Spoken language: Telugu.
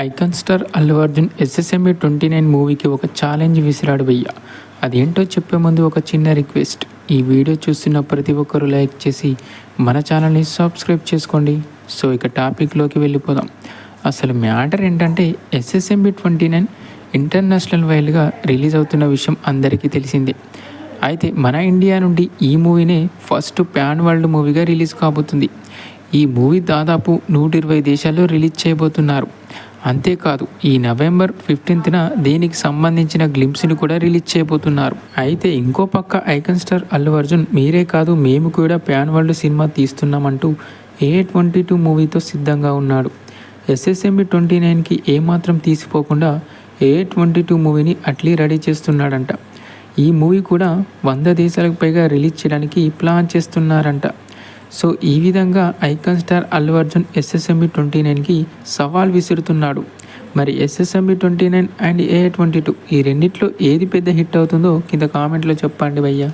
Icon star Allu Arjun SSMA twenty nine మూవీకి ఒక ఛాలెంజ్ విసిరాడు వెయ్య అదేంటో చెప్పే ముందు ఒక చిన్న రిక్వెస్ట్ ఈ వీడియో చూస్తున్న ప్రతి ఒక్కరూ లైక్ చేసి మన ఛానల్ని సబ్స్క్రైబ్ చేసుకోండి. సో ఇక టాపిక్లోకి వెళ్ళిపోదాం. అసలు మ్యాటర్ ఏంటంటే ఎస్ఎస్ఎంబి ట్వంటీ నైన్ ఇంటర్నేషనల్ వైల్డ్గా రిలీజ్ అవుతున్న విషయం అందరికీ తెలిసిందే. అయితే మన ఇండియా నుండి ఈ మూవీనే ఫస్ట్ ప్యాన్ వరల్డ్ మూవీగా రిలీజ్ కాబోతుంది. ఈ మూవీ దాదాపు నూట ఇరవై దేశాల్లో రిలీజ్ చేయబోతున్నారు. అంతేకాదు ఈ నవంబర్ ఫిఫ్టీన్త్న దీనికి సంబంధించిన గ్లిమ్స్ని కూడా రిలీజ్ చేయబోతున్నారు. అయితే ఇంకో పక్క ఐకన్ స్టార్ అల్లు అర్జున్ మీరే కాదు మేము కూడా ప్యాన్ వరల్డ్ సినిమా తీస్తున్నామంటూ ఏ ట్వంటీ టూ మూవీతో సిద్ధంగా ఉన్నాడు. ఎస్ఎస్ఎంబి ట్వంటీ నైన్కి ఏమాత్రం తీసిపోకుండా ఏ ట్వంటీ టూ మూవీని అట్లీ రెడీ చేస్తున్నాడంట. ఈ మూవీ కూడా వంద దేశాలకు పైగా రిలీజ్ చేయడానికి ప్లాన్ చేస్తున్నారంట. సో ఈ విధంగా icon star Allu Arjun SSMB twenty నైన్కి సవాల్ విసురుతున్నాడు. మరి SSMB twenty nine and A twenty two ఈ రెండిట్లో ఏది పెద్ద హిట్ అవుతుందో కింద కామెంట్లో చెప్పండి భయ్యా.